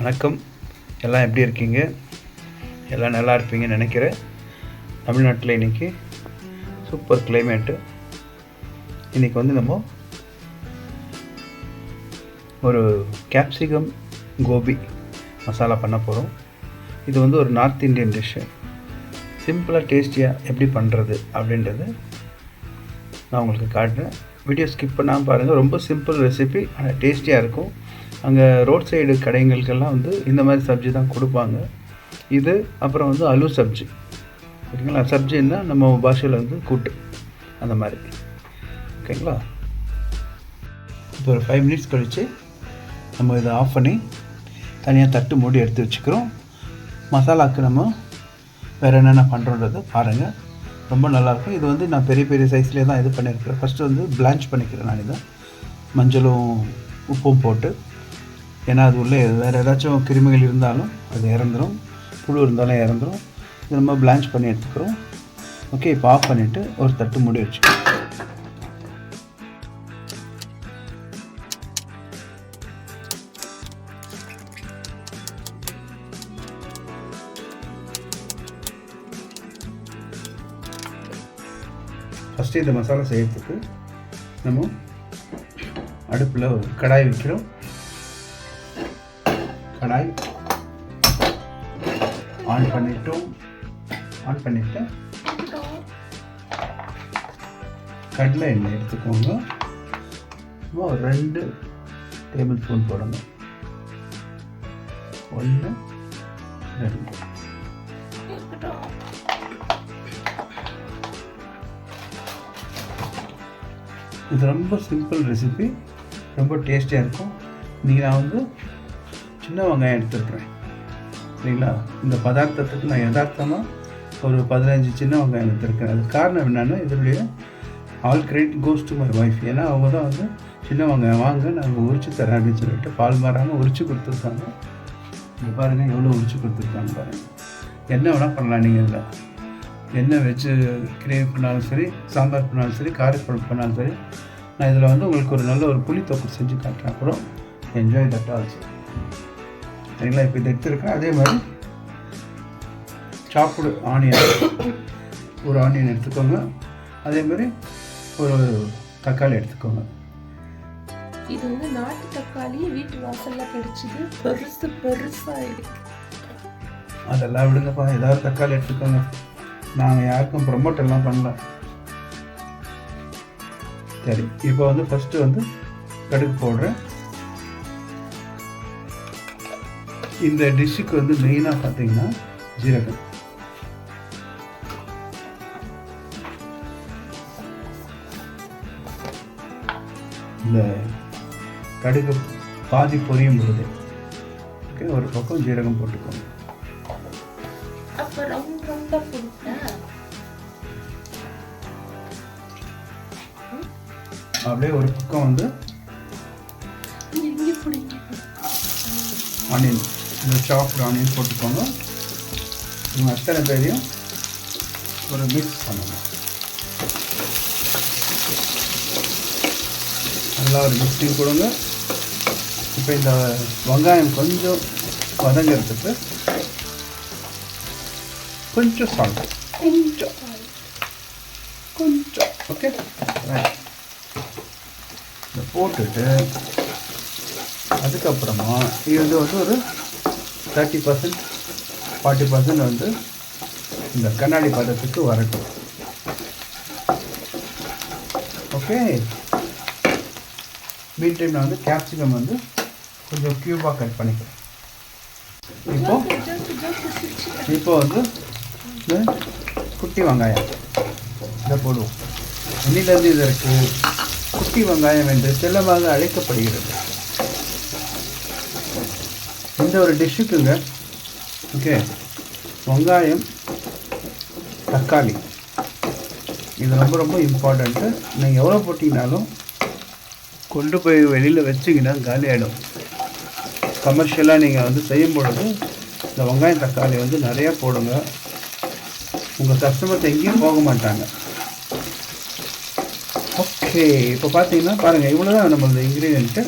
வணக்கம். எல்லாம் எப்படி இருக்கீங்க? எல்லாம் நல்லா இருப்பீங்கன்னு நினைக்கிறேன். தமிழ்நாட்டில் இன்றைக்கி சூப்பர் கிளைமேட்டு இன்றைக்கி வந்து நம்ம ஒரு கேப்சிகம் கோபி மசாலா பண்ண போகிறோம் இது வந்து ஒரு நார்த் இந்தியன் டிஷ்ஷு சிம்பிளாக டேஸ்டியாக எப்படி பண்ணுறது அப்படின்றது நான் உங்களுக்கு காட்டுறேன். வீடியோ ஸ்கிப் பண்ணாமல் பாருங்கள் ரொம்ப சிம்பிள் ரெசிபி ஆனால் டேஸ்டியாக இருக்கும். அங்கே ரோட் சைடு கடைங்களுக்கெல்லாம் வந்து இந்த மாதிரி சப்ஜி தான் கொடுப்பாங்க. இது அப்புறம் வந்து அலு சப்ஜி. ஓகேங்களா சப்ஜின்னா நம்ம பாஷையில் வந்து கூட்டு. அந்த மாதிரி. ஓகேங்களா? இப்போ ஒரு ஃபைவ் மினிட்ஸ் கழித்து நம்ம இதை ஆஃப் பண்ணி தனியாக தட்டு மூடி எடுத்து வச்சுக்கிறோம். மசாலாவுக்கு நம்ம வேறு என்னென்ன பண்ணுறோன்றதை பாருங்கள் ரொம்ப நல்லாயிருக்கும். இது வந்து நான் பெரிய பெரிய சைஸ்லேயே தான் இது பண்ணியிருக்கிறேன். ஃபஸ்ட்டு வந்து பிளான்ச் பண்ணிக்கிறேன் நான் இதை. மஞ்சளும் உப்பும் போட்டு. ஏன்னா அது உள்ளே வேறு ஏதாச்சும் கிருமிகள் இருந்தாலும் அது இறந்துடும் புழு இருந்தாலும் இறந்துடும் இது நம்ம பிளான்ச் பண்ணி எடுத்துக்கிறோம். ஓகே இப்போ ஆஃப் பண்ணிவிட்டு ஒரு தட்டு மூடி வச்சுக்கிறோம். ஃபஸ்ட்டு இந்த மசாலா செய்யறதுக்கு நம்ம அடுப்பில் ஒரு கடாய் வைக்கிறோம். கடாய் ஆன் பண்ணிட்டோம். ஆன் பண்ணிட்டு கடலை எண்ணெய் எடுத்துக்கோங்க. ஒரு ரெண்டு டேபிள் ஸ்பூன் போடுங்க ஒன்று ரெண்டு. இது ரொம்ப சிம்பிள் ரெசிபி ரொம்ப டேஸ்டியாக இருக்கும். இன்றைக்கி நான் வந்து சின்ன வெங்காயம் எடுத்துருக்குறேன். சரிங்களா? இந்த பதார்த்தத்துக்கு நான் யதார்த்தமாக ஒரு பதினஞ்சு சின்ன வெங்காயம் எடுத்துருக்கேன். அது காரணம் என்னென்னா இதனுடைய all credit goes to my wife ஏன்னா அவங்க தான் வந்து சின்ன வெங்காயம் வாங்க நாங்கள் உரிச்சு தரேன் அப்படின்னு சொல்லிட்டு பால் மாறாமல் உரிச்சு கொடுத்துருக்காங்க. இங்கே பாருங்கள் எவ்வளோ உரிச்சு கொடுத்துருக்காங்க பாருங்கள் என்ன வேணால் பண்ணலாம் நீங்கள் இதில். என்ன வெஜ்ஜு கிரேவி பண்ணாலும் சரி சாம்பார் பண்ணாலும் சரி காரக்குழம்பு பண்ணாலும் சரி நான் இதில் வந்து உங்களுக்கு ஒரு நல்ல ஒரு புளி தொக்கு செஞ்சு காட்டுறேன். அப்புறம் என்ஜாய் தட் ஆல்சோ சரிங்களா? இப்போ இது எடுத்துருக்கேன். அதே மாதிரி சாப்பிடு ஆனியன் ஒரு ஆனியன் எடுத்துக்கோங்க. அதே மாதிரி ஒரு தக்காளி எடுத்துக்கோங்க. இது வந்து நாட்டு தக்காளி வீட்டு வாசல்ல கிடைச்சது. பெருசு பெருசா இருக்கு. அதெல்லாம் விடுங்கப்பா. ஏதாவது தக்காளி எடுத்துக்கோங்க. நாங்கள் யாருக்கும் ப்ரொமோட் எல்லாம் பண்ணல. சரி இப்போ வந்து ஃபஸ்ட்டு வந்து கடுகு போடுறேன் இந்த டிஷ்ஷுக்கு வந்து மெயினாக பார்த்தீங்கன்னா ஜீரகம். இந்த கடுகு பாதி பொரியும் பொழுது ஓகே ஒரு பக்கம் ஜீரகம் போட்டுக்கோங்க. அப்படியே ஒரு பக்கம் வந்து ஆனியன் இந்த சாப்டு ஆனியன் போட்டுக்கோங்க. இவங்க அத்தனை பேரையும் ஒரு மிக்ஸ் பண்ணணும் நல்லா ஒரு மிக்ஸிங் கொடுங்க. இப்போ இந்த வெங்காயம் கொஞ்சம் வதங்கிறதுக்கு கொஞ்சம் சால்ட் கொஞ்சம் கொஞ்சம். ஓகே ரைட் போட்டுட்டு அதுக்கப்புறமா இது வந்து ஒரு தேர்ட்டி பர்சன்ட் ஃபார்ட்டி பர்சன்ட் வந்து இந்த கண்ணாடி பதத்துக்கு வரட்டும். ஓகே மீன் டைமில் நான் வந்து கேப்சிகம் வந்து கொஞ்சம் க்யூபாக கட் பண்ணிக்கிறேன். இப்போ இப்போ வந்து இந்த குட்டி வெங்காயம் இதை போடுவோம். இன்னிலேருந்து இருக்குது குட்டி வெங்காயம் என்று செல்லமாக அழைக்கப்படுகிறது. இந்த ஒரு டிஷ்ஷுக்குங்க ஓகே வெங்காயம் தக்காளி. இது ரொம்ப ரொம்ப இம்பார்ட்டண்ட்டு நீங்கள் எவ்வளோ போட்டிங்கனாலும் கொண்டு போய் வெளியில் வச்சிங்கன்னா காலி ஆகிடும் கமர்ஷியலாக நீங்கள் வந்து செய்யும் பொழுது இந்த வெங்காயம் தக்காளி வந்து நிறையா போடுங்க. உங்கள் கஸ்டமர்ஸ் எங்கேயும் போக மாட்டாங்க. ஓகே இப்போ பார்த்தீங்கன்னா பாருங்கள் இவ்வளோ தான் நம்மளோட இன்க்ரீடியண்ட்டு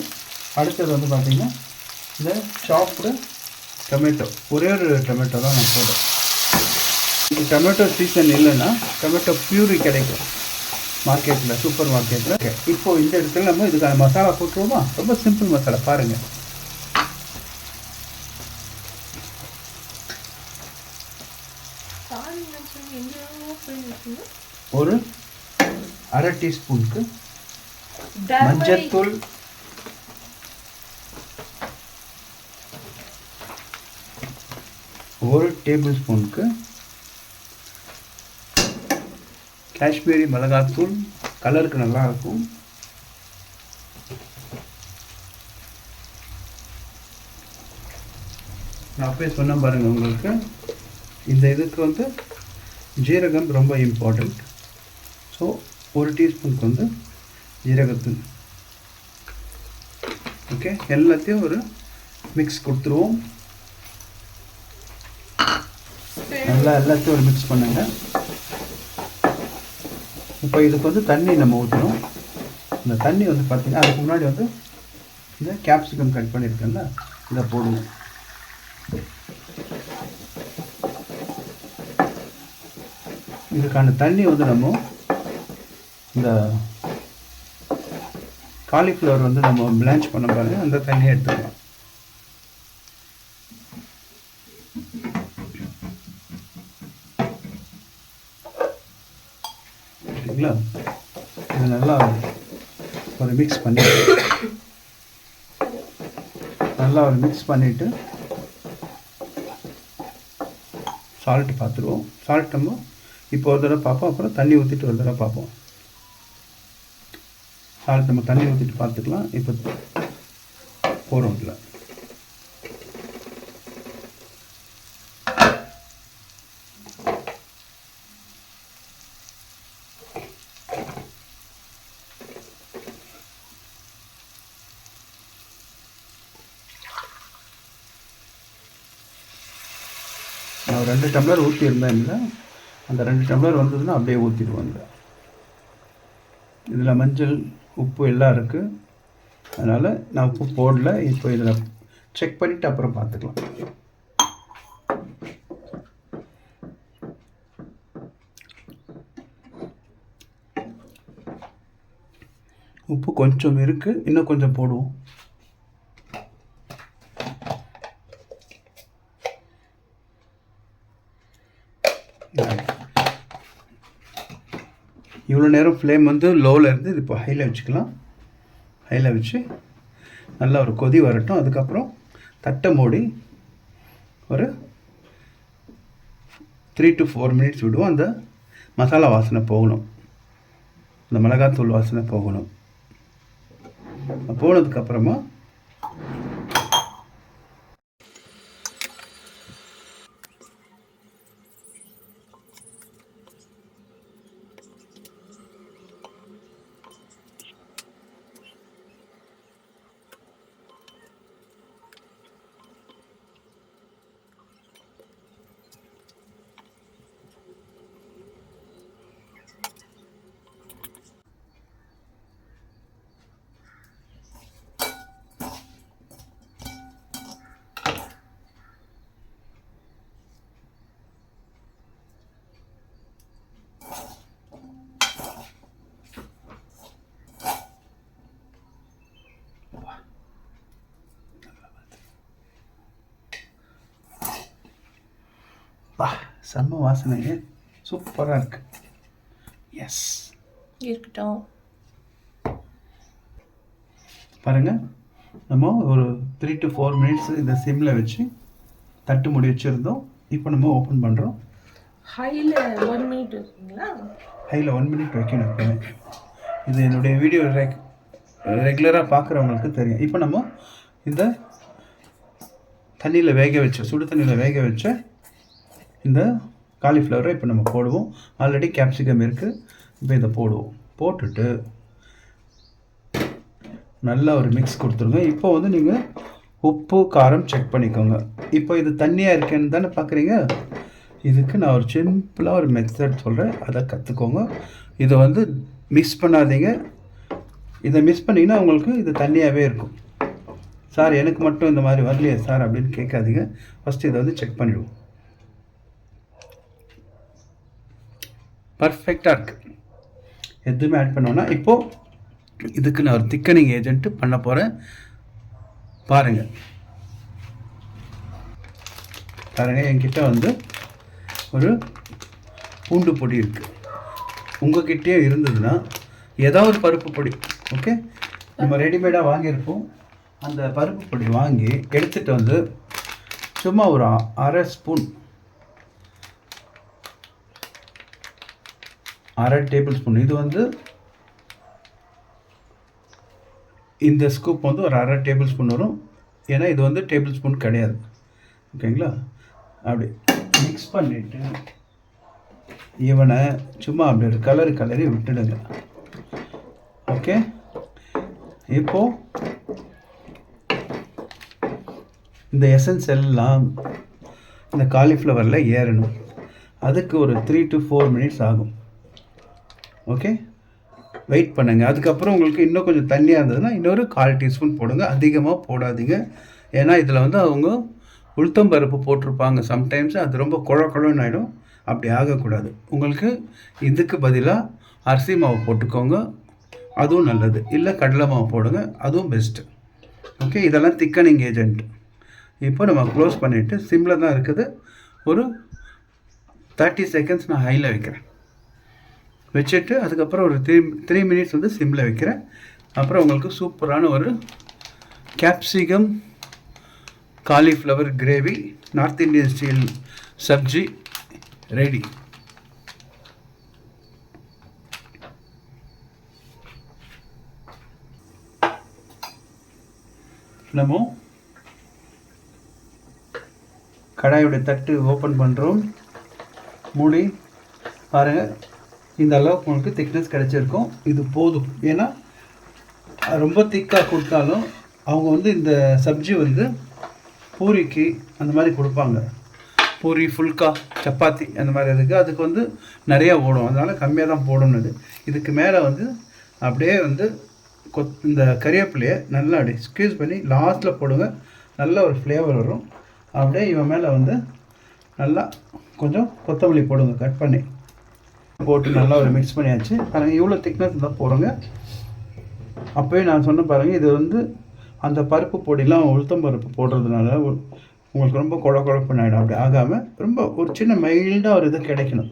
அடுத்தது வந்து பார்த்தீங்கன்னா இந்த சாப்டு டொமேட்டோ ஒரே ஒரு டொமேட்டோ தான் நான் போடுறேன் இது டொமேட்டோ சீசன் இல்லைன்னா டொமேட்டோ பியூரி கிடைக்கும். மார்க்கெட்டில் சூப்பர் மார்க்கெட்டில் இப்போ இந்த இடத்துல நம்ம இதுக்கான மசாலா போட்டுருவோமா? ரொம்ப சிம்பிள் மசாலா பாருங்கள் ஒரு அரை டீஸ்பூனுக்கு. மஞ்சத்தூள். ஒரு டேபிள் ஸ்பூனுக்கு காஷ்மீரி மிளகாத்தூள். கலருக்கு நல்லா இருக்கும் நான் அப்பயே சொன்னேன் பாருங்க உங்களுக்கு. இந்த இதுக்கு வந்து ஜீரகம் ரொம்ப இம்பார்ட்டண்ட் ஸோ ஒரு டீஸ்பூனுக்கு வந்து ஜீரகத்தூள். ஓகே எல்லாத்தையும் ஒரு மிக்ஸ் கொடுத்துருவோம். நல்லா எல்லாத்தையும் ஒரு மிக்ஸ் பண்ணுங்க. இப்போ இதுக்கு வந்து தண்ணி நம்ம ஊற்றணும் இந்த தண்ணி வந்து பார்த்தீங்கன்னா அதுக்கு முன்னாடி வந்து இந்த கேப்சிகம் கட் பண்ணியிருக்கேன்ல இதை போடுவோம் இதுக்கான தண்ணி வந்து நம்ம இந்த காலிஃப்ளவர் வந்து நம்ம பிளான்ச் பண்ண பாருங்க அந்த தண்ணியை எடுத்துக்கலாம். சரிங்களா? இது நல்லா ஒரு மிக்ஸ் பண்ணி நல்லா ஒரு மிக்ஸ் பண்ணிவிட்டு சால்ட் பார்த்துருவோம். சால்ட் நம்ம இப்போ ஒரு தடவை பார்ப்போம் அப்புறம் தண்ணி ஊற்றிட்டு ஒரு தடவை பார்ப்போம். சால்ட் நம்ம தண்ணி ஊற்றிட்டு பார்த்துக்கலாம். இப்போ போகிறோம் இதில் நான் ரெண்டு டம்ளர் ஊற்றியிருந்தேன் இல்லை. அந்த ரெண்டு டம்ளர் வந்ததுன்னா அப்படியே ஊற்றிடுவாங்க இதில் மஞ்சள் உப்பு எல்லாம் இருக்குது அதனால் நான் உப்பு போடல. இப்போ இதில் செக் பண்ணிவிட்டு அப்புறம் பார்த்துக்கலாம். உப்பு கொஞ்சம் இருக்குது இன்னும் கொஞ்சம் போடுவோம் இவ்வளோ நேரம் ஃப்ளேம் வந்து லோவில் இருந்து இது இப்போ ஹையில் வச்சுக்கலாம். ஹையில் வச்சு நல்லா ஒரு கொதி வரட்டும். அதுக்கப்புறம் தட்டை மூடி ஒரு த்ரீ டு ஃபோர் மினிட்ஸ் விடுவோம். அந்த மசாலா வாசனை போகணும். இந்த மிளகாத்தூள் வாசனை போகணும். போனதுக்கப்புறமா செம்ம வாசனை சூப்பராக இருக்கு. எஸ் இருக்கட்டும். பாருங்கள் நம்ம ஒரு த்ரீ டு ஃபோர் மினிட்ஸ் இந்த சிம்மில் வச்சு தட்டு மூடி வச்சுருந்தோம். இப்போ நம்ம ஓப்பன் பண்ணுறோம் ஹையில் ஒன் மினிட் இருக்குங்களா ஹையில் ஒன் மினிட் வைக்கணும் எப்பவுமே. இது என்னுடைய வீடியோ ரெக் ரெகுலராக பார்க்குறவங்களுக்கு தெரியும். இப்போ நம்ம இந்த தண்ணியில் வேக வச்ச சுடு தண்ணியில் வேக வச்ச இந்த காலிஃப்ளவரை இப்போ நம்ம போடுவோம். ஆல்ரெடி கேப்சிகம் இருக்குது இப்போ இதை போடுவோம். போட்டுட்டு நல்லா ஒரு மிக்ஸ் கொடுத்துருங்க. இப்போ வந்து நீங்கள் உப்பு காரம் செக் பண்ணிக்கோங்க. இப்போ இது தண்ணியாக இருக்கேன்னு தானே பார்க்குறீங்க இதுக்கு நான் ஒரு சிம்பிளாக ஒரு மெத்தட் சொல்கிறேன் அதை கற்றுக்கோங்க இதை வந்து மிஸ் பண்ணாதீங்க. இதை மிஸ் பண்ணிங்கன்னா உங்களுக்கு இது தண்ணியாகவே இருக்கும். சார் எனக்கு மட்டும் இந்த மாதிரி வரலையே சார் அப்படின்னு கேட்காதீங்க. ஃபஸ்ட்டு இதை வந்து செக் பண்ணிவிடுவோம் பர்ஃபெக்டாக இருக்குது எதுவுமே ஆட் பண்ணோன்னா இப்போது இதுக்கு நான் ஒரு திக்கனிங் ஏஜென்ட்டு பண்ண போகிறேன் பாருங்கள் பாருங்கள் என்கிட்ட வந்து ஒரு பூண்டு பொடி இருக்குது உங்ககிட்டயே இருந்ததுன்னா ஏதாவது ஒரு பருப்பு பொடி ஓகே நம்ம ரெடிமேடாக வாங்கியிருப்போம். அந்த பருப்பு பொடி வாங்கி எடுத்துகிட்டு வந்து சும்மா ஒரு அரை ஸ்பூன் அரை டேபிள் ஸ்பூன் இது வந்து இந்த ஸ்கூப் வந்து ஒரு அரை டேபிள் ஸ்பூன் வரும். ஏன்னா இது வந்து டேபிள் ஸ்பூன் கிடையாது. ஓகேங்களா? அப்படி மிக்ஸ் பண்ணிவிட்டு இவனை சும்மா அப்படி ஒரு கலர் கலரி விட்டுடுங்க. ஓகே? இப்போது இந்த எசன்ஸ் எல்லாம் இந்த காலிஃப்ளவரில் ஏறணும். அதுக்கு ஒரு த்ரீ டு ஃபோர் மினிட்ஸ் ஆகும். ஓகே வெயிட் பண்ணுங்க. அதுக்கப்புறம் உங்களுக்கு இன்னும் கொஞ்சம் தண்ணியாக இருந்ததுன்னா இன்னொரு கால் டீஸ்பூன் போடுங்க. அதிகமாக போடாதீங்க. ஏன்னா இதில் வந்து அவங்க உளுத்தம் பருப்பு போட்டிருப்பாங்க சம்டைம்ஸ் அது ரொம்ப குழ குழன்னு ஆகிடும் அப்படி ஆகக்கூடாது. உங்களுக்கு இதுக்கு பதிலாக அரிசி மாவு போட்டுக்கோங்க. அதுவும் நல்லது. இல்லை கடலை மாவு போடுங்க. அதுவும் பெஸ்ட்டு ஓகே இதெல்லாம் திக்கனிங் ஏஜென்ட் இப்போ நம்ம க்ளோஸ் பண்ணிவிட்டு சிம்மில் தான் இருக்குது. ஒரு தேர்ட்டி செகண்ட்ஸ் நான் ஹையில் வைக்கிறேன். வச்சுட்டு அதுக்கப்புறம் ஒரு த்ரீ த்ரீ மினிட்ஸ் வந்து சிம்மில் வைக்கிறேன். அப்புறம் உங்களுக்கு சூப்பரான ஒரு capsicum cauliflower gravy north Indian style sabzi ready நம்ம கடாயோட தட்டு ஓப்பன் பண்ணுறோம் மூடி பாருங்கள் இந்த அளவுக்கு உங்களுக்கு திக்னஸ் கிடச்சிருக்கும். இது போதும். ஏன்னா ரொம்ப திக்காக கொடுத்தாலும் அவங்க வந்து இந்த சப்ஜி வந்து பூரிக்கு அந்த மாதிரி கொடுப்பாங்க. பூரி ஃபுல்கா சப்பாத்தி அந்த மாதிரி இருக்குது அதுக்கு வந்து நிறையா ஓடும் அதனால் கம்மியாக தான் போடணுது இதுக்கு மேலே வந்து அப்படியே வந்து கொத் இந்த கறிவேப்பிலையை நல்லா அப்படியே ஸ்க்யூஸ் பண்ணி லாஸ்ட்டில் போடுங்க. நல்ல ஒரு ஃப்ளேவர் வரும். அப்படியே இவன் மேலே வந்து நல்லா கொஞ்சம் கொத்தமல்லி போடுங்க கட் பண்ணி. போட்டு நல்லா ஒரு மிக்ஸ் பண்ணியாச்சு. பாருங்கள் இவ்வளோ திக்னஸ் தான் போடுங்க அப்போயே நான் சொன்ன பாருங்கள் இது வந்து அந்த பருப்பு பொடிலாம் உளுத்தம் பருப்பு போடுறதுனால உங்களுக்கு ரொம்ப குழ குழப்புன்னு ஆகிடும் அப்படி ஆகாமல் ரொம்ப ஒரு சின்ன மைல்டாக ஒரு இது கிடைக்கணும்.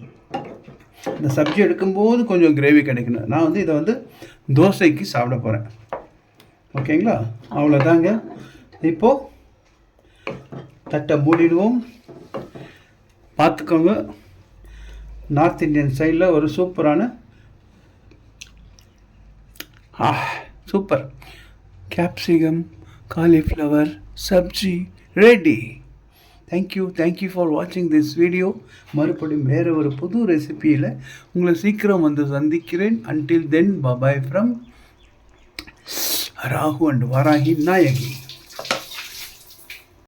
இந்த சப்ஜி எடுக்கும்போது கொஞ்சம் கிரேவி கிடைக்கணும். நான் வந்து இதை வந்து தோசைக்கு சாப்பிட போகிறேன் ஓகேங்களா? அவ்வளோதாங்க இப்போது தட்டை மூடிடுவோம். பார்த்துக்கோங்க. நார்த் இந்தியன் சைடில் ஒரு சூப்பரான ஆ super. Capsicum cauliflower sabzi ready thank you thank you for வாட்சிங் திஸ் வீடியோ மறுபடியும் வேறு ஒரு புது ரெசிபியில் உங்களை சீக்கிரம் வந்து சந்திக்கிறேன். Until then bye bye from Raghu and Varahi Nayaki